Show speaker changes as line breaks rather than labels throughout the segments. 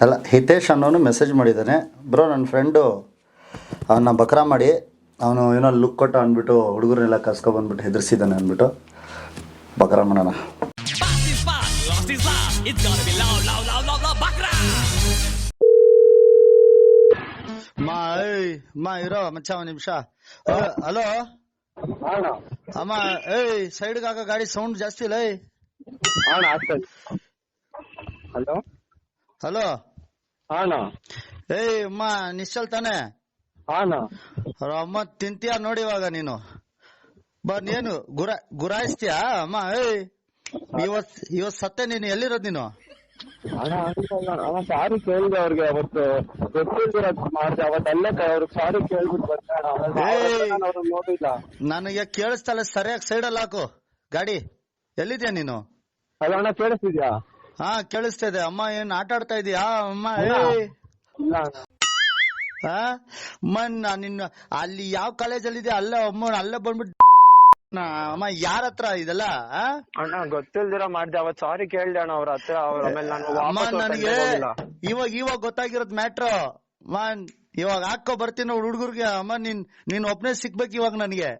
ಅಲ್ಲ ಹಿತೇಶ್ ಅನ್ನೋನು ಮೆಸೇಜ್ ಮಾಡಿದ್ದಾನೆ ಬ್ರೋ ನನ್ನ ಫ್ರೆಂಡು ಅವನ್ನ ಬಕ್ರಾ ಮಾಡಿ ಅವನು ಏನೋ ಲುಕ್ ಕೊಟ್ಟು ಅಂದ್ಬಿಟ್ಟು ಹುಡುಗರನ್ನೆಲ್ಲ ಕರ್ಸ್ಕೊಬಂದ್ಬಿಟ್ಟು ಹೆದರ್ಸಿದ್ದಾನೆ ಅಂದ್ಬಿಟ್ಟು ಬಕ್ರಾ ಮಾಡೋಣ. ಮಾ ಏಯ್ ಮಾ ಇರೋ ಮಚ್ಚ ಒಂದು ನಿಮಿಷ. ಹಲೋ? ಅಮ್ಮ ಏಯ್ ಸೈಡ್ಗೆ ಹಾಕೋ ಗಾಡಿ ಸೌಂಡ್ ಜಾಸ್ತಿ ಇಲ್ಲ ಏಯ್.
ಅಣ್ಣ ಆಗ್ತದೆ ಹಲೋ?
ಹಲೋ?
ಅಣ್ಣ
ಏಯ್ ಅಮ್ಮ ನಿಶ್ಚಲ್ ತಾನೆ?
ಅಣ್ಣ
ಅಮ್ಮ ತಿಂತೀಯ ನೋಡಿ ಇವಾಗ ನೀನು. ಬನ್ ನೀನು ಗುರ ಗುರಾಯಿಸ್ತೀಯಾ? ಅಮ್ಮ ಏಯ್ ಇವತ್ ಇವತ್ ಸತ್ತೆ ನೀನು ಎಲ್ಲಿರೋದ್ ನೀನು?
ಅಣ್ಣ ಸಾರಿ ಕೇಳಿದೆ ಅವ್ರಿಗೆ ಅವತ್ತು ಗೊತ್ತಿಲ್ದಿರ ಮಾಡಿದೆ ಅವ್ರಿಗೆ ಸಾರಿ ಕೇಳ್ಬಿಟ್ಟು ನೋಡಿಲ್ಲ.
ನನಗೆ ಕೇಳಿಸ್ತಲ್ಲ ಸರಿಯಾಗಿ ಸೈಡ್ ಅಲ್ಲಿ ಹಾಕು. ಗಾಡಿ ಎಲ್ಲಿದ್ಯಾ ನೀನು?
ಅಲ್ಲ ಅಣ್ಣ ಕೇಳಿಸ್ತಿದ್ಯಾ?
ಹಾ ಕೇಳಿಸ್ತಾ ಇದೆ ಅಮ್ಮ ಏನ್ ಆಟ ಆಡ್ತಾ ಇದೀಯಾ? ಅಮ್ಮ ಮನ್ನ
ಇಲ್ಲ.
ಅಮ್ಮ ನಿನ್ನ ಅಲ್ಲಿ ಯಾವ ಕಾಲೇಜಲ್ಲಿ ಇದೆ? ಅಲ್ಲೇ ಅಮ್ಮ ಅಲ್ಲೇ ಬಂದ್ಬಿಟ್ಟು ಅಮ್ಮ ಯಾರ ಹತ್ರ ಇದೆಲ್ಲ?
ಅಣ್ಣ ಗೊತ್ತಿಲ್ದಿರ ಮಾಡ್ದೆ. ಅವತ್ ಸಾರಿ ಕೇಳ್ದೆ ಅಣ್ಣ ಅವ್ರ ಹತ್ರ. ಅವ್ರ ಆಮೇಲೆ ನಾನು
ನನಗೆ ಇವಾಗ ಇವಾಗ ಗೊತ್ತಾಗಿರೋದ್ ಮ್ಯಾಟ್ರ್ ಮನ್ ಇವಾಗ ಹಾಕೋ ಬರ್ತೀನಿ ಹುಡುಗರ್ಗೆ. ಅಮ್ಮ ನೀನ್ ನಿನ್ ಒಬ್ನೇ ಸಿಕ್ಬೇಕು ಇವಾಗ ನನಗೆ.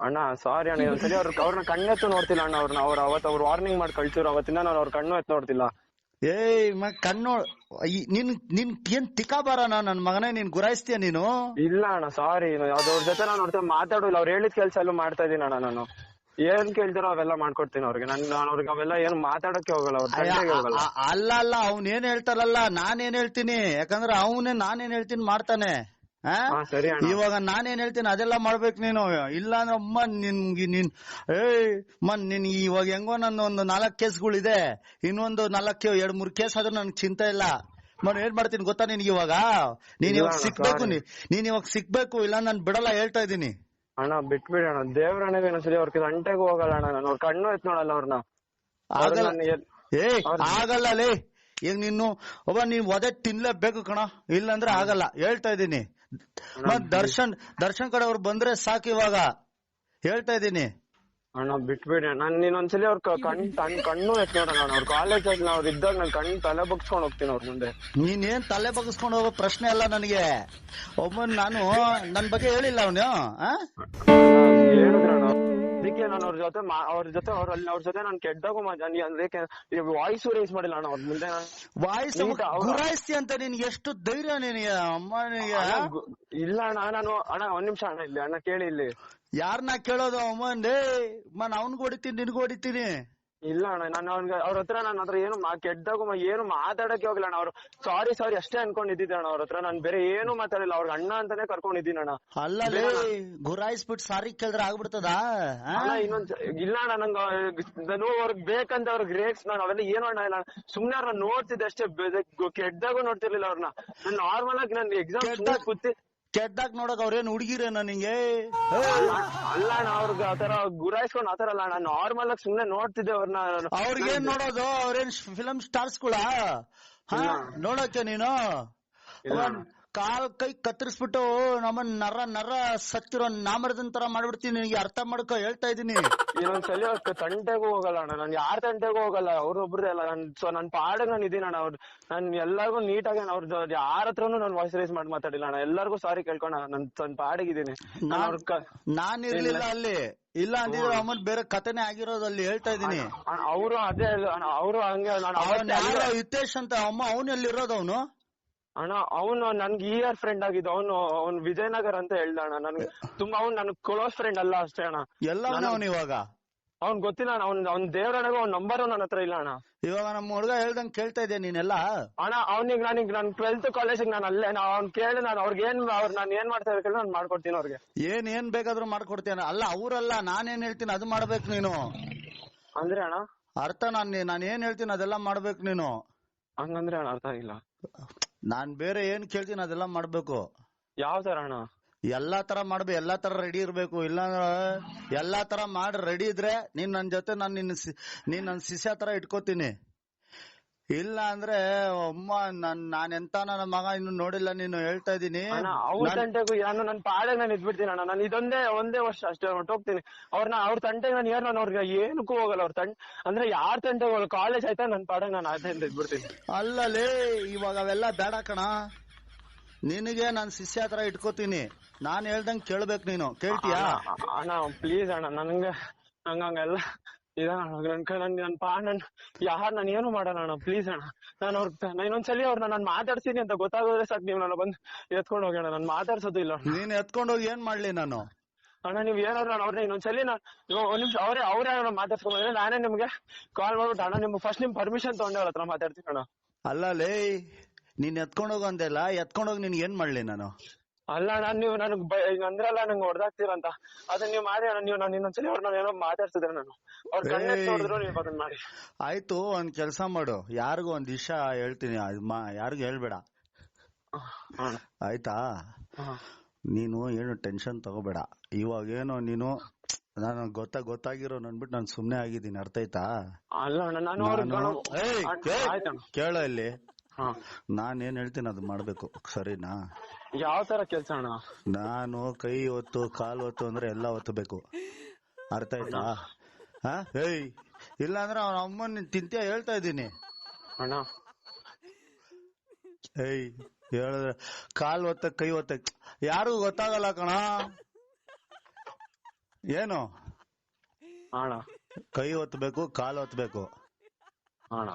ಅಣ್ಣ ಸಾರಿ ಅಣ್ಣ ಒಂದ್ಸಲಿ ಅವ್ರ ಅವ್ರನ್ನ ಕಣ್ಣೆತ್ತು ನೋಡ್ತಿಲ್ಲ ಅಣ್ಣ ಅವ್ರನ್ನ ಅವ್ರ ಅವತ್ ಅವ್ರು ವಾರ್ನಿಂಗ್ ಮಾಡಿ ಕಳ್ಸಿದ್ರು. ಅವತ್ತಿಂದ ನಾನು ಅವ್ರ ಕಣ್ಣು ಎತ್ತು ನೋಡ್ತಿಲ್ಲ.
ಏಯ್ ಮ ಕಣ್ಣು ಈ- ನಿನ್ ನಿನ್ ಏನ್ ತಿಕಾ ಬರೋಣ ನನ್ ಮಗನೇ ನೀನ್ ಗುರಾಯಿಸ್ತೀಯ ನೀನು?
ಇಲ್ಲ ಅಣ್ಣ ಸಾರಿ ಅವ್ರ ಜೊತೆ ನಾನು ಅವ್ರ ಜೊತೆ ಮಾತಾಡೋಲ್ಲ ಅವ್ರು ಹೇಳಿದ ಕೆಲಸ ಎಲ್ಲ ಮಾಡ್ತಾ ಇದೀನಿ ಅಣ್ಣ ನಾನು. ಏನ್ ಕೇಳ್ತಾರೋ ಅವೆಲ್ಲ ಮಾಡ್ಕೊಡ್ತೀನಿ ಅವ್ರಿಗೆ. ನನ್ ನಾನು ಅವ್ರಿಗೆ ಅವೆಲ್ಲ ಏನು ಮಾತಾಡಕ್ಕೆ ಹೋಗಲ್ಲ ಅವ್ರ
ಅಯ್ಯ,
ತಂಟೆಗೆ ಹೋಗಲ್ಲ.
ಅ- ಅ- ಅಲ್ಲ ಅಲ್ಲ ಅವ್ನ್ ಏನ್ ಹೇಳ್ತಾರಲ್ಲ ನಾನೇನ್ ಹೇಳ್ತೀನಿ. ಯಾಕಂದ್ರೆ ಅವನೇ ನಾನೇನ್ ಹೇಳ್ತೀನಿ ಮಾಡ್ತಾನೆ. ಇವಾಗ ನಾನೇನ್ ಹೇಳ್ತೀನಿ ಅದೆಲ್ಲ ಮಾಡ್ಬೇಕು ನೀನು. ಇಲ್ಲ ಅಂದ್ರೆ ಅಮ್ಮ ನಿನ್ಗೆ ನೀನ್ ಏಯ್ ಮನ್ ನಿನ್ ಇವಾಗ ಹೆಂಗೋ ನನ್ನ ಒಂದು ನಾಲ್ಕ್ ಕೇಸ್ಗಳಿದೆ. ಇನ್ನೊಂದು ನಾಲ್ಕು ಎರಡ್ ಮೂರ್ ಕೇಸ್ ಆದ್ರೂ ನನ್ಗೆ ಚಿಂತೆ ಇಲ್ಲ. ಮನ್ ಏನ್ ಮಾಡ್ತೀನಿ ಗೊತ್ತಾ ನಿನ್ಗೆ ಇವಾಗ? ನೀನ್ ಇವಾಗ ಸಿಕ್ಬೇಕು ನೀನ್ ಇವಾಗ ಸಿಕ್ಬೇಕು ಇಲ್ಲ ನಾನ್ ಬಿಡಲ್ಲ ಹೇಳ್ತಾ ಇದೀನಿ
ಅಣ್ಣ ಬಿಟ್ಬಿಡಿ ಅಣ್ಣ. ದೇವ್ರ ಒಂದ್ಸಲಿ ಅವ್ರ ಅಂಟೆಗೆ ಹೋಗಲ್ಲ ಅಣ್ಣ ನಾನು. ಅವ್ರ ಕಣ್ಣು ಎತ್ ನೋಡಲ್ಲ ಅವ್ರನ್ನ
ಆಗಲ್ಲ. ಏ ಆಗಲ್ಲ ಲೇ. ಈಗ ನೀನು ಒಬ್ಬ ನೀನ್ ಒದೆ ತಿನ್ಲೇಬೇಕು ಕಣ. ಇಲ್ಲಂದ್ರೆ ಆಗಲ್ಲ. ಹೇಳ್ತಾ ಇದೀನಿ ಮತ್ ದರ್ಶನ್ ದರ್ಶನ್ ಕಡೆ ಅವ್ರು ಬಂದ್ರೆ ಸಾಕು ಇವಾಗ. ಹೇಳ್ತಾ ಇದೀನಿ
ಅಣ್ಣ ಬಿಟ್ಬಿಡಿ. ನಾನು ನೀನೊಂದ್ಸಲಿ ಅವ್ರ ಕಣ್ ತನ್ ಕಣ್ಣು ಎತ್ ನೋಡೋಣ ಅವ್ರ ಕಾಲೇಜ್ ಅಲ್ಲಿ ಅವ್ರು ಇದ್ದಾಗ ನಾನು ಕಣ್ ತಲೆ ಬಗ್ಸ್ಕೊಂಡ್ ಹೋಗ್ತೀನಿ ಅವ್ರ ಮುಂದೆ.
ನೀನೇನ್ ಏನ್ ತಲೆ ಬಗ್ಸ್ಕೊಂಡು ಹೋಗೋ ಪ್ರಶ್ನೆ ಅಲ್ಲ ನನಗೆ. ಒಬ್ಬನ್ ನಾನು ನನ್ ಬಗ್ಗೆ ಹೇಳಿಲ್ಲ ಅವನು
ಹೇಳಿದ್ರಣ್ಣ ಅದಕ್ಕೆ ನಾನು ಅವ್ರ ಜೊತೆ ಅವ್ರ ಜೊತೆ ಅವ್ರ ಅಲ್ಲಿ ಅವ್ರ ಜೊತೆ ನಾನು ಕೆಟ್ಟಾಗೂ ಅಂದ್ರೆ ವಾಯ್ಸ್ ರೇಸ್ ಮಾಡಿಲ್ಲ ಅಣ್ಣ ಅವ್ರ ಮುಂದೆ ನಾನು.
ವಾಯ್ಸ್ ಗುರಾಯಿಸ್ತಿ ಅಂತ ನಿನ್ಗೆ ಎಷ್ಟು ಧೈರ್ಯ ನಿನಗೆ ಅಮ್ಮ ನಿನಗೆ?
ಇಲ್ಲ ಅಣ್ಣ ನಾನು ಅಣ್ಣ ಒಂದ್ ನಿಮಿಷ ಅಣ್ಣ ಇಲ್ಲಿ ಅಣ್ಣ ಕೇಳಿ ಇಲ್ಲಿ.
ಯಾರನ್ನ ಕೇಳೋದು ಅಮ್ಮನ್ ಲೇ ಮನ್ ಅವನ್ಗೂ ಹೊಡಿತೀನಿ ನಿನ್ಗೂ ಹೊಡಿತೀನಿ.
ಇಲ್ಲ ಅಣ್ಣ ನಾನು ಅವ್ನಿಗೆ ಅವ್ರ ಹತ್ರ ನನ್ನ ಹತ್ರ ಏನು ಮಾ- ಏನು ಮಾತಾಡಕ್ಕೆ ಹೋಗಿಲ್ಲ ಅಣ್ಣ. ಅವ್ರು ಸಾರಿ ಸಾರಿ ಅಷ್ಟೇ ಅನ್ಕೊಂಡಿದ್ದಿದ್ದೆ ಅಣ್ಣ ಅವ್ರ ಹತ್ರ. ನಾನು ಬೇರೆ ಏನು ಮಾತಾಡಿಲ್ಲ ಅವ್ರ ಅಣ್ಣ ಅಂತಾನೆ ಕರ್ಕೊಂಡಿದ್ದೀನಿ ಅಣ್ಣ.
ಅಲ್ಲ ಲೇ ಗುರಾಯಿಸ್ಬಿಟ್ಟು ಸಾರಿ ಕೇಳಿದ್ರೆ ಆಗ್ಬಿಡ್ತದ?
ಅಣ್ಣ ಇನ್ನೊಂದ್ ಇಲ್ಲ ಅಣ್ಣ ನಂಗೆ ನೋವು ಅವ್ರಿಗೆ ಬೇಕಂತ ಅವ್ರಿಗೆ ರೇಟ್ಸ್ ನಾನು ಅವೆಲ್ಲ ಏನು ಅಣ್ಣ ಇಲ್ಲ. ಸುಮ್ನೆ ಅವ್ರನ್ನ ನೋಡ್ತಿದ್ದೆ ಅಷ್ಟೇ. ಕೆಟ್ಟದಾಗೂ ನೋಡ್ತಿರ್ಲಿಲ್ಲ ಅವ್ರನ್ನ ನಾನು ನಾರ್ಮಲ್ ಆಗಿ ನನ್ ಎಕ್ಸಾಮ್ ಕೂತಿ
ಕೆಟ್ಟಾಗ್ ನೋಡಕ್ ಅವ್ರೇನ್ ಹುಡುಗಿರೇನ ನಿಂಗೆ?
ಅಲ್ಲ ಅಣ್ಣ ಅವ್ರಿಗೆ ಆತರ ಗುರಾಯಿಸ್ಕೊಂಡು ಆತರ ಅಲ್ಲ ನಾನು ನಾರ್ಮಲ್ ಆಗಿ ಸುಮ್ನೆ ನೋಡ್ತಿದ್ದೆ ಅವ್ರನ್ನ
ಅವ್ರಿಗೇನ್ ನೋಡೋದು? ಅವ್ರೇನ್ ಫಿಲಂ ಸ್ಟಾರ್ಸ್ಗಳ? ಹಾ ನೋಡಕ್ಕೆ ನೀನು? ಕಾಲ್ ಕೈ ಕತ್ತರಿಸ್ಬಿಟ್ಟು ನಮ್ಮನ್ ನರ ನರ ಸತ್ತಿರೋ ನಾಮರದನ್ ತರ ಮಾಡ್ಬಿಡ್ತೀನಿ ನಿನಗೆ ಅರ್ಥ ಮಾಡ್ಕೊ ಹೇಳ್ತಾ ಇದೀನಿ.
ಇನ್ನೊಂದ್ಸಲಿ ತಂಟೆಗೂ ಹೋಗಲ್ಲ ಅಣ್ಣ. ನಾನು ಯಾರ ತಂಟೆಗೂ ಹೋಗಲ್ಲ ಅವ್ರೊಬ್ರೆ ಅಲ್ಲ. ನನ್ ಸೊ ನನ್ ಪಾಡ ನಾನು ಇದೀನಿ ಅಣ್ಣ ಅವ್ರು ನಾನ್ ಎಲ್ಲಾರ್ಗು ನೀಟಾಗಿ ಅವ್ರ ಯಾರ ಹತ್ರನು ನಾನು ವಾಯ್ಸ್ ರೈಸ್ ಮಾಡಿ ಮಾತಾಡಿಲ್ಲ ಅಣ್ಣ. ಎಲ್ಲಾರ್ಗು ಸಾರಿ ಕೇಳ್ಕೊಣ ನನ್ ತನ್ ಪಾಡಿಗಿದೀನಿ ನಾನು
ಇರ್ಲಿಲ್ಲ ಅಲ್ಲಿ. ಇಲ್ಲ ಅಂದಿದ್ರೆ ಅಮ್ಮನ್ ಬೇರೆ ಕಥೆನೆ ಆಗಿರೋದು ಅಲ್ಲಿ ಹೇಳ್ತಾ ಇದೀನಿ.
ಅವರು ಅದೇ ಅವರು ಹಂಗೆ
ಹಿತೇಶ್ ಅಂತ ಅಮ್ಮ ಅವನ್ ಎಲ್ಲಿರೋದು ಅವನು?
ಅಣ್ಣ ಅವನು ನನ್ಗೆ ಇಯರ್ ಫ್ರೆಂಡ್ ಆಗಿದ್ದು ಅವನು ಅವ್ನು ವಿಜಯನಗರ್ ಅಂತ ಹೇಳ್ದ ಅಣ್ಣ ನನ್ಗೆ. ತುಂಬಾ ಅವ್ನು ನನ್ ಕ್ಲೋಸ್ ಫ್ರೆಂಡ್ ಅಲ್ಲ ಅಷ್ಟೇ ಅಣ್ಣ.
ಎಲ್ಲ ಅವನು ಇವಾಗ?
ಅವ್ನ್ ಗೊತ್ತಿಲ್ಲ ಅಣ್ಣ ಅವ್ನ್ ಅವ್ನ್ ದೇವ್ರಣ್ಣಗೂ ಅವ್ನ ನಂಬರ್ ನನ್ನ ಹತ್ರ ಇಲ್ಲ ಅಣ್ಣ.
ಇವಾಗ ನಮ್ಮ ಹುಡುಗ ಹೇಳ್ದಂಗ್ ಕೇಳ್ತಾ ಇದ್ದೆ ನೀನೆಲ್ಲ?
ಅಣ್ಣ ಅವ್ನಿಗ್ ನನಗೆ ನನ್ ಟ್ವೆಲ್ತ್ ಕಾಲೇಜಿಗೆ ನಾನು ಅಲ್ಲೇ ನಾ ಅವ್ನ್ ಕೇಳಿ ನಾನು ಅವ್ರಿಗೆ ಏನ್ ಅವ್ರ ನಾನು ಏನ್ ಮಾಡ್ತಾ ಇರ್ತೀನಿ ನಾನು ಮಾಡ್ಕೊಡ್ತೀನಿ ಅವ್ರಿಗೆ.
ಏನ್ ಏನ್ ಬೇಕಾದ್ರೂ ಮಾಡ್ಕೊಡ್ತೀನಿ ಅಲ್ಲ ಅವ್ರಲ್ಲ ನಾನೇನ್ ಹೇಳ್ತೀನಿ ಅದು ಮಾಡ್ಬೇಕು ನೀನು.
ಅಂದ್ರೆ ಅಣ್ಣ?
ಅರ್ಥ ನಾನ್ ನಾನ್ ಏನ್ ಹೇಳ್ತೀನಿ ಅದೆಲ್ಲ ಮಾಡ್ಬೇಕು ನೀನು.
ಹಂಗಂದ್ರೆ ಅಣ್ಣ ಅರ್ಥ ಆಗಿಲ್ಲ.
ನಾನ್ ಬೇರೆ ಏನ್ ಕೇಳ್ತೀನಿ ಅದೆಲ್ಲ ಮಾಡ್ಬೇಕು.
ಯಾವ ತರ ಅಣ್ಣ?
ಎಲ್ಲಾ ತರ ಮಾಡ್ಬೇಕು ಎಲ್ಲಾ ತರ ರೆಡಿ ಇರ್ಬೇಕು. ಇಲ್ಲಾಂದ್ರೆ ಎಲ್ಲಾ ತರ ಮಾಡಿ ರೆಡಿ ಇದ್ರೆ ನೀನ್ ನನ್ ಜೊತೆ ನಾನ್ ನಿನ್ ನೀನ್ ನನ್ ಶಿಷ್ಯ ತರ ಇಟ್ಕೋತೀನಿ. ಇಲ್ಲ ಅಂದ್ರೆ ಅಮ್ಮ ನನ್ ನಾನ್ ಎಂತ ನನ್ನ ಮಗ ಇನ್ನು ನೋಡಿಲ್ಲ ನೀನು ಹೇಳ್ತಾ ಇದೀನಿ
ಅವ್ರ
ನಾನ್-
ತಂಟೆಗೂ ನಾನು ನನ್ನ ಪಾಡಿಗೆ ನಾನು ಇದ್ಬಿಡ್ತೀನಿ ಅಣ್ಣ. ನಾನು ಇದೊಂದೇ ಒಂದೇ ವರ್ಷ ಅಷ್ಟೇ ಹೊರಟೋಗ್ತೀನಿ ಅವ್ರನ್ನ ಅವ್ರ ತಂಟೆಗೆ ನಾನು ಏನ್ ನಾನು ಅವ್ರಿಗೆ ಏನಕ್ಕೂ ಹೋಗಲ್ಲ. ಅವ್ರ ತಂಡ ಅಂದ್ರೆ ಯಾರ ತಂಟೆಗೆ ಹೋಗಲ್ಲ. ಕಾಲೇಜ್ ಆಯ್ತಾ ನನ್ನ ನಾನ್ ನಾನು ಅದರಿಂದ ಇದ್ಬಿಡ್ತೀನಿ.
ಅಲ್ಲಲೇ ಇವಾಗ ಅವೆಲ್ಲ ಬೇಡ ಕಣ. ನಿನಗೆ ನಾನ್ ಶಿಷ್ಯ ಹತ್ರ ಇಟ್ಕೋತೀನಿ. ನಾನ್ ಹೇಳ್ದಂಗ್ ಕೇಳ್ಬೇಕು ನೀನು. ಕೇಳ್ತೀಯಾ?
ಅಣ್ಣ, ಪ್ಲೀಸ್ ಅಣ್ಣ ನನ್ಗೆ ಹಂಗಂಗೆಲ್ಲ ನನ್ ಅಣ್ಣ ನನ್ ನನ್ ಪಾ ನನ್ ಯಾರ್ ನಾನು ಏನು ಮಾಡಲ್ಲ ಅಣ್ಣ ಪ್ಲೀಸ್ ಅಣ್ಣ. ನಾನು ಅವ್ರ ನಾನು ಇನ್ನೊಂದ್ಸಲಿ ಅವ್ರನ್ನ ನಾನು ಮಾತಾಡ್ತೀನಿ ಅಂತ ಗೊತ್ತಾಗೋದ್ರೆ ಸಾಕ್ ನೀವು ನನ್ನ ಬಂದು ಎತ್ಕೊಂಡು ಅಣ್ಣ. ನಾನು ಮಾತಾಡ್ಸೋದು ಇಲ್ಲ ಅಣ್ಣ.
ನೀನ್ ಎತ್ಕೊಂಡೋಗಿ ಏನ್ ಮಾಡ್ಲಿ ನಾನು?
ಅಣ್ಣ ನೀವ್ ಏನಾದ್ರು ನಾನು ಅವ್ರನ್ನ ಇನ್ನೊಂದ್ಸಲಿ ನಾನು ಇವಾಗ ಒಂದ್ ನಿಮಿಷ ಅವರೇ ಅವ್ರೇ ಮಾತಾಡ್ಸ್ಕೊಂಡ್ ಮಾತಾಡ್ಸ್ಕೊಂಡ್ರೆ ನಾನೇ ನಿಮ್ಗೆ ಕಾಲ್ ಮಾಡ್ಬಿಟ್ಟು ಅಣ್ಣ ನಿಮ್ಗೆ ಫಸ್ಟ್ ನಿಮ್ ಪರ್ಮಿಷನ್ ತಗೊಂಡೆ ಅವ್ರ ಹತ್ರ ಮಾತಾಡ್ತೀನಿ ಅಣ್ಣ.
ಅಲ್ಲಲೇ ನೀನ್ ಎತ್ಕೊಂಡೋಗು ಅಂದೆಲ್ಲ ಎತ್ಕೊಂಡೋಗಿ ನಿನ್ ಏನ್ ಮಾಡ್ಲಿ ನಾನು?
ಅಲ್ಲ ನಾನು ನೀವು ನನಗ್ ಅಂದ್ರಲ್ಲ ನಂಗೆ ಹೊಡೆದಾಗ್ತೀರಂತ ಅದನ್ನ ನೀವು ಮಾಡಿ ಅಣ್ಣ ನೀವು ನಾನು ಇನ್ನೊಂದ್ಸಲಿ ನಾನ್ ಏನೋ ಮಾತಾಡ್ತಿದ್ರೆ ನಾನು. ಅವ್ರ
ಕಣ್ಣೆ.
ನೋಡಿದ್ರು ನೀವು ಅದನ್ನ ಮಾಡಿ.
ಆಯ್ತು ಒಂದ್ ಕೆಲ್ಸ ಮಾಡು. ಯಾರಿಗೂ ಒಂದ್ ವಿಷಯ ಹೇಳ್ತೀನಿ. ಯಾರಿಗೂ ಹೇಳ್ಬೇಡ. ಆಯ್ತಾ? ನೀನು ಏನು ಟೆನ್ಷನ್ ತಗೋಬೇಡ. ಇವಾಗ ಏನೋ ನೀನು ನಾನು ಗೊತ್ತ ಗೊತ್ತಾಗಿರೋ ಅನ್ಬಿಟ್ಟು ನಾನು ಸುಮ್ನೆ ಆಗಿದ್ದೀನಿ. ಅರ್ಥ ಆಯ್ತಾ? ಕೇಳ ಇಲ್ಲಿ
ನಾನೇನ್
ನಾನ್ ಏನ್ ಹೇಳ್ತೀನಿ ಅದು ಮಾಡ್ಬೇಕು. ಸರಿನಾ?
ಯಾವ ತರ ಕೆಲ್ಸ ಅಣ್ಣ?
ನಾನು ಕೈ ಒತ್ತು ಕಾಲು ಒತ್ತು ಅಂದ್ರೆ ಎಲ್ಲ ಒತ್ತಬೇಕು ಅರ್ಥ ಆಯ್ತಾ? ಹಾ? ಏಯ್ ಇಲ್ಲ ಅಂದ್ರೆ ಅವನ ಅಮ್ಮನ್ ತಿಂತೆ ಹೇಳ್ತಾ ಇದ್ದೀನಿ.
ಅಣ್ಣ.
ಏಯ್ ಹೇಳಿದ್ರೆ ಕಾಲ್ ಒತ್ತ ಕೈ ಒತ್ತ ಯಾರಿಗೂ ಗೊತ್ತಾಗಲ್ಲ ಕಣ. ಏನು?
ಅಣ್ಣ.
ಕೈ ಒತ್ತಬೇಕು ಕಾಲ್ ಒತ್ತಬೇಕು
ಅಣ್ಣ.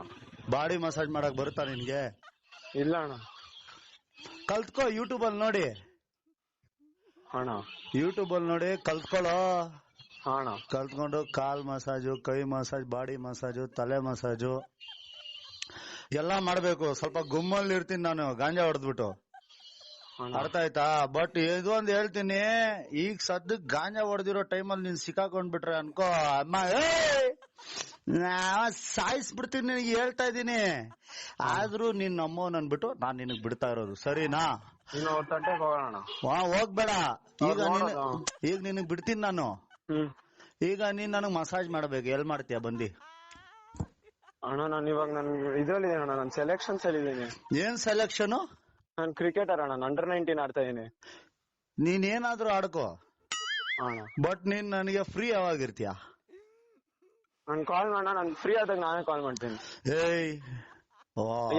ಬಾಡಿ ಮಸಾಜ್ ಮಾಡಕ್ ಬರುತ್ತಾ ನಿನ್ಗೆ?
ಇಲ್ಲ ಅಣ್ಣ.
ಕಲ್ತ್ಕೋ ಯೂಟ್ಯೂಬ್ ಅಲ್ಲಿ ನೋಡಿ.
ಅಣ್ಣ.
ಯೂಟ್ಯೂಬ್ ಅಲ್ಲಿ ನೋಡಿ ಕಲ್ತ್ಕೊಳ್ಳೋ.
ಅಣ್ಣ.
ಕಲ್ತ್ಕೊಂಡು ಕಾಲ್ ಮಸಾಜು ಕೈ ಮಸಾಜ್ ಬಾಡಿ ಮಸಾಜು ತಲೆ ಮಸಾಜು. ಎಲ್ಲಾ ಮಾಡ್ಬೇಕು. ಸ್ವಲ್ಪ ಗುಮ್ಮಲ್ಲಿ ಇರ್ತೀನಿ ನಾನು ಗಾಂಜಾ ಹೊಡೆದ್ಬಿಟ್ಟು. ಅರ್ಥ ಆಯ್ತಾ? ಬಟ್ ಇದು ಒಂದ್ ಹೇಳ್ತೀನಿ ಈಗ ಸದ್ಯಕ್ ಗಾಂಜಾ ಹೊಡೆದಿರೋ ಟೈಮಲ್ಲಿ ನೀನ್ ಸಿಕ್ಕಾಕೊಂಡ್ಬಿಟ್ರೆ ಅನ್ಕೋ ಅಮ್ಮ ಏ ಸಾಯಿಸ್ಬಿಡ್ತೀನಿ ನಿನಗೆ ಹೇಳ್ತಾ ಇದ್ದೀನಿ. ಆದ್ರೂ ನಿನ್ ನಮ್ಮೋ ಅನ್ಬಿಟ್ಟು ನಾನ್ ನಿನಗ್ ಬಿಡ್ತಾ ಇರೋದು. ಸರಿನಾ?
ಇನ್ನು ಹೋಗೋಣ.
ಹೋಗ್ಬೇಡ. ಈಗ ಈಗ ನಿನಗ್ ಬಿಡ್ತೀನಿ ನಾನು.
ಹ್ಮ್.
ಈಗ ನೀನ್ ನನಗ್ ಮಸಾಜ್ ಮಾಡ್ಬೇಕು. ಎಲ್ ಮಾಡ್ತೀಯ? ಬಂದಿ.
ಅಣ್ಣ ನಾನು ಇವಾಗ ನನ್ ಇದ್ರಲ್ಲಿ ಅಣ್ಣ. ನಾನು ಸೆಲೆಕ್ಷನ್ಸ್ ಅಲ್ಲಿ ಇದ್ದೀನಿ
ಏನ್ ಸೆಲೆಕ್ಷನ್
ನಾನು ಕ್ರಿಕೆಟರ್ ಅಣ್ಣ. ಅಂಡರ್ ನೈನ್ಟೀನ್ ಆಡ್ತಾ ಇದೀನಿ.
ನೀನ್ ಏನಾದ್ರೂ ಆಡ್ಕೋ.
ಅಣ್ಣ.
ಬಟ್ ನೀನ್ ನನಗೆ ಫ್ರೀ ಯಾವಾಗಿರ್ತೀಯ?
ನಾನು ಕಾಲ್ ಮಾಡೋಣ ನಾನು ಫ್ರೀ ಆದಾಗ ನಾನೇ ಕಾಲ್ ಮಾಡ್ತೀನಿ.
ಏಯ್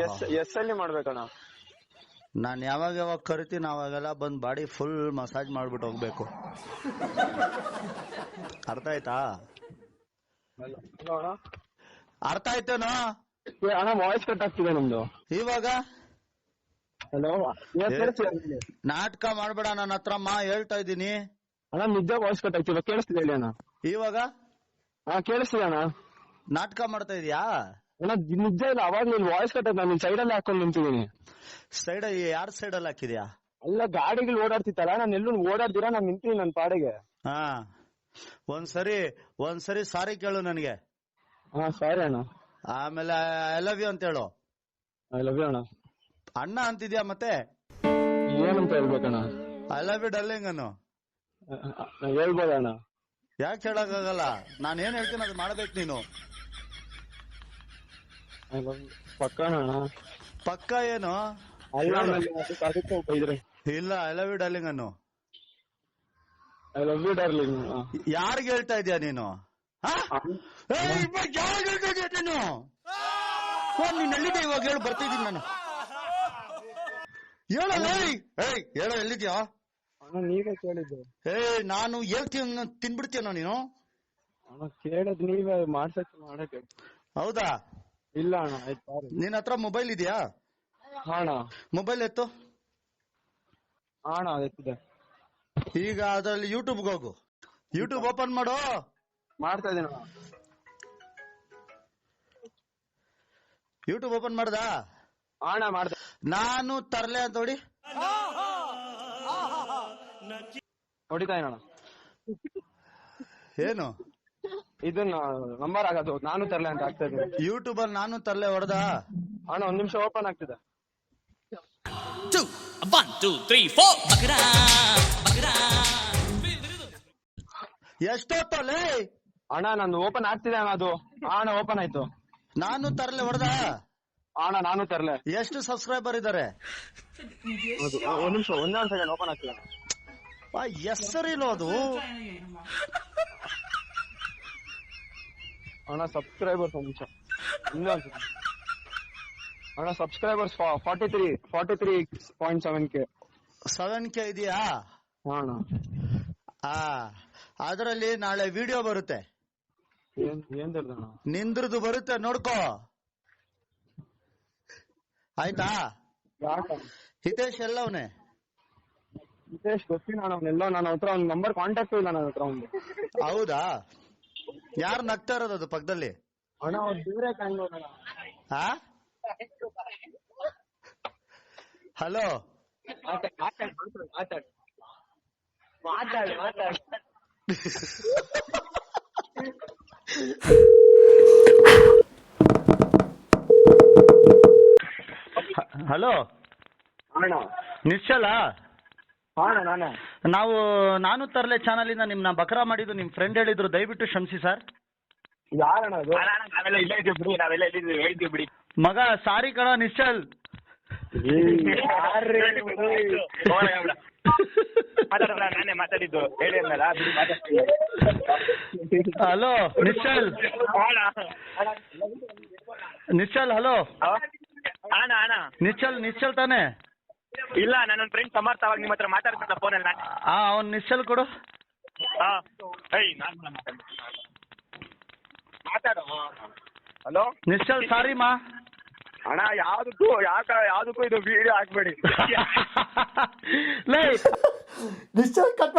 ಎಸ್ ಎಸ್ ಅಲ್ಲಿ ಮಾಡ್ಬೇಕಣ್ಣ.
ನಾನ್ ಯಾವಾಗ ಯಾವಾಗ ಕರಿತೀನಿ ಅವಾಗೆಲ್ಲ ಬಂದ್ ಬಾಡಿ ಫುಲ್ ಮಸಾಜ್ ಮಾಡ್ಬಿಟ್ಟು ಹೋಗ್ಬೇಕು. ಅರ್ಥ ಆಯ್ತಾ? ಅರ್ಥ ಆಯ್ತೇನೋ?
ಅಣ್ಣ ವಾಯ್ಸ್ ಕಟ್ ಆಗ್ತಿದೆ ನಮ್ದು.
ಇವಾಗ?
ಹಲೋ
ನಾಟಕ ಮಾಡ್ಬೇಡ ನನ್ನ ಹತ್ರ ಮಾ ಹೇಳ್ತಾ ಇದ್ದೀನಿ.
ಅಣ್ಣ ನಿಜ ವಾಯ್ಸ್ ಕಟ್ ಆಗ್ತಿದೆ ಕೇಳಿಸ್ತಿದೆ ಅಣ್ಣ.
ಇವಾಗ?
ಹಾ ಕೇಳಿಸ್ತಿದೆ ಅಣ್ಣ
ನಾಟಕ ಮಾಡ್ತಾ ಇದೀಯಾ?
ಅಣ್ಣ ನಿಜ ಇಲ್ಲ ಅವಾಗ ನೀನ್ ವಾಯ್ಸ್ ಕಟ್ ನಾನು ನಿನ್ ಸೈಡ್ ಅಲ್ಲಿ ಹಾಕೊಂಡ್ ನಿಂತಿದ್ದೀನಿ.
ಸೈಡ್ ಯಾರ ಸೈಡ್ ಅಲ್ಲಿ ಹಾಕಿದ್ಯಾ?
ಅಲ್ಲ ಗಾಡಿಗಳು ಓಡಾಡ್ತಿತ್ತಲ್ಲ ನಾನು ಎಲ್ಲೂ ಓಡಾಡ್ದಿರಾ ನಾನು ನಿಂತೀನಿ ನನ್ನ ಪಾಡಿಗೆ.
ಹಾ. ಒಂದ್ಸರಿ ಒಂದ್ಸರಿ ಸಾರಿ ಕೇಳು ನನಗೆ.
ಹಾ ಸಾರಿ ಅಣ್ಣ.
ಆಮೇಲೆ ಐ ಲವ್ ಯು ಅಂತ ಹೇಳು.
ಐ ಲವ್ ಯು ಅಣ್ಣ.
ಅಣ್ಣ ಅಂತಿದ್ಯಾ ಮತ್ತೆ?
ಏನಂತ ಹೇಳ್ಬೇಕಣ್ಣ?
ಐ ಲವ್ ಯು ಡಲ್ಲಿಂಗ್ ಅನ್ನು.
ಹೇಳ್ಬೋದಣ್ಣ.
ಯಾಕೆ ಹೇಳಕ್ಕಾಗಲ್ಲ ನಾನು ಏನ್ ಹೇಳ್ತೀನಿ ಅದು ಮಾಡ್ಬೇಕು ನೀನು.
ಪಕ್ಕಣ
ಪಕ್ಕ ಏನು? ಇಲ್ಲ ಐ ಲವ್ ಯು ಡಾರ್ಲಿಂಗ್ ಅನ್ನು.
ಐ ಲವ್ ಯು ಡಾರ್ಲಿಂಗ್
ಯಾರಿಗ್ ಹೇಳ್ತಾ ಇದೀಯ ನೀನು? ನೀನು? ನೀನ್ ಎಲ್ಲಿದೆ ಇವಾಗ? ಹೇಳು ಬರ್ತಿದ್ದೀನಿ ನಾನು. ಹೇಳಿ. ಹೇಳ ಎಲ್ಲಿದ್ಯಾ?
ನೀವೇ ಕೇಳಿದ್ದು.
ಹೇ ನಾನು ಹೇಳ್ತೀನಿ ತಿನ್ಬಿಡ್ತೀನೋ ನೀನು?
ಅಣ್ಣ ಕೇಳದ್ ನೀವೇ ಮಾಡ್ಸಕ್ ಮಾಡಕ್ಕೆ.
ಹೌದಾ?
ಇಲ್ಲ ಅಣ್ಣ ಆಯ್ತು ಸಾರಿ
ನಿನ್ ಹತ್ರ ಮೊಬೈಲ್ ಇದೆಯಾ?
ಅಣ್ಣ.
ಮೊಬೈಲ್ ಎತ್ತು?
ಅಣ್ಣ ಎತ್ತಿದೆ.
ಈಗ ಅದ್ರಲ್ಲಿ ಯೂಟ್ಯೂಬ್ಗೆ ಹೋಗು. ಯೂಟ್ಯೂಬ್ ಓಪನ್ ಮಾಡು.
ಮಾಡ್ತಾ ಇದ್ದೀನಿ ಅಣ್ಣ.
ಯೂಟ್ಯೂಬ್ ಓಪನ್ ಮಾಡ್ದಾ?
ಅಣ್ಣ ಮಾಡ್ದೆ.
ನಾನು ತರ್ಲೆ ಅಂತ ನೋಡಿ.
ಹೊಡಿತಾ ಅಣ್ಣ
ಏನು?
ಇದನ್ನ ನಂಬರ್ ಆಗೋದು ನಾನು ತರಲೆ ಅಂತ ಆಗ್ತಾ ಇದ್ದೀನಿ.
ಯೂಟ್ಯೂಬ್ ಅಲ್ಲಿ ನಾನು ತರ್ಲೆ ಹೊಡೆದ?
ಅಣ್ಣ ಒಂದ್ ನಿಮಿಷ ಓಪನ್ ಆಗ್ತಿದೆ.
ಎಷ್ಟೊತ್ತು
ಅಣ್ಣ ನಂದು ಓಪನ್ ಆಗ್ತಿದೆ ಅಣ್ಣ ಅದು. ಅಣ್ಣ ಓಪನ್ ಆಯ್ತು.
ನಾನು ತರ್ಲೆ ಹೊಡೆದ?
ಅಣ್ಣ ನಾನು ತರ್ಲೆ.
ಎಷ್ಟು ಸಬ್ಸ್ಕ್ರೈಬರ್ ಇದಾರೆ?
ಒಂದ್ ನಿಮಿಷ ಒಂದೊಂದ್ ಒಂದ್ ಸೆಕೆಂಡ್ ಓಪನ್ ಆಗ್ತಿಲ್ಲ
ಹೆಸರಿಲ್ಲ ಅದು
ಅಣ್ಣ ಸಬ್ಸ್ಕ್ರೈಬರ್ಸ್ ಒಂದ್ ಅಣ್ಣ subscribers forty three forty three point seven K
seven K ಇದೆಯಾ?
ಹಾ ಅಣ್ಣ.
ಆ ಅದರಲ್ಲಿ ನಾಳೆ ವಿಡಿಯೋ ಬರುತ್ತೆ. ನಿಂದ್ರದು ಬರುತ್ತೆ ನೋಡ್ಕೋ. ಆಯ್ತಾ? ಹಿತೇಶ್ ಎಲ್ಲವನೇ
ನಿತೇಶ್ ಗೊತ್ತಿಲ್ಲ ಅಣ್ಣ ಅವ್ನೆಲ್ಲ ನನ್ನ ಹತ್ರ ಅವ್ನ ನಂಬರ್ ಕಾಂಟ್ಯಾಕ್ಟ್ ಇಲ್ಲ ನನ್ನ ಹತ್ರ ಅವ್ನು
ಹೌದಾ? ಯಾರು ನಗ್ತಾ ಇರೋದು ಅದು ಪಕ್ಕದಲ್ಲಿ?
ಅಣ್ಣ ಅವ್ರು ದೂರ ನೋಡೋಣ
ಆ? ಹಲೋ?
ಮಾತಾಡ್ ಮಾತಾಡ್ ಮಾತಾಡಿ. ಮಾತಾಡಿ ಮಾತಾಡ್.
ಹಲೋ?
ಅಣ್ಣ.
ನಿಶ್ಚಲ?
ಹಾ ಅಣ್ಣ ನಾನೇ.
ನಾವು ನಾನು ತರಲೆ ಚಾನಲ್ ಇಂದ ನಿಮ್ನ ಬಕ್ರಾ ಮಾಡಿದ್ದು ನಿಮ್ ಫ್ರೆಂಡ್ ಹೇಳಿದ್ರು ದಯವಿಟ್ಟು ಕ್ಷಮಿಸಿ ಸರ್
ಯಾರಣ್ಣ ಅದು
ನಾವೆಲ್ಲ ಇಲ್ಲೇ ಇದ್ದೀವಿ ಬಿಡಿ ನಾವೆಲ್ಲ ಇಲ್ಲಿದ್ದೀವಿ ಹೇಳಿದ್ವಿ ಬಿಡಿ.
ಮಗ ಸಾರಿ ಕಣ ನಿಶ್ಚಲ್.
ಮಾತಾಡೋಣ ನಾನೇ ಮಾತಾಡಿದ್ದು. ಹೇಳಿ ಅಂದಲ್ಲ ಬಿಡಿ ಮಾತಾಡ್ತೀನಿ.
ಹಲೋ ನಿಶ್ಚಲ್. ನಿಶ್ಚಲ್ ಹಲೋ.
ಅಣ್ಣ ಅಣ್ಣ.
ನಿಶ್ಚಲ್ ನಿಶ್ಚಲ್ ತಾನೆ?
ಇಲ್ಲ ನನ್ನ ಫ್ರೆಂಡ್ ಸಮರ್ಥ ಅವಾಗ ನಿಮ್ಮ ಹತ್ರ ಮಾತಾಡ್ತಿದ್ದ ಫೋನಲ್ಲಿ ನಾನು.
ಆ ಅವ್ನ್ ನಿಶ್ಚಲ್ ಕೊಡು.
ಹಾಂ ಏಯ್ ನಾನು ಮಾತಾಡು. ಹಲೋ?
ನಿಶ್ಚಲ್ ಸಾರಿ ಮಾ.
ಅಣ್ಣ ಯಾವ್ದಕ್ಕೂ ಯಾಕ ಯಾವ್ದಕ್ಕೂ ಇದು ವಿಡಿಯೋ ಹಾಕ್ಬೇಡಿ.
ಲೇ. ನಿಶ್ಚಲ್ ಕಟ್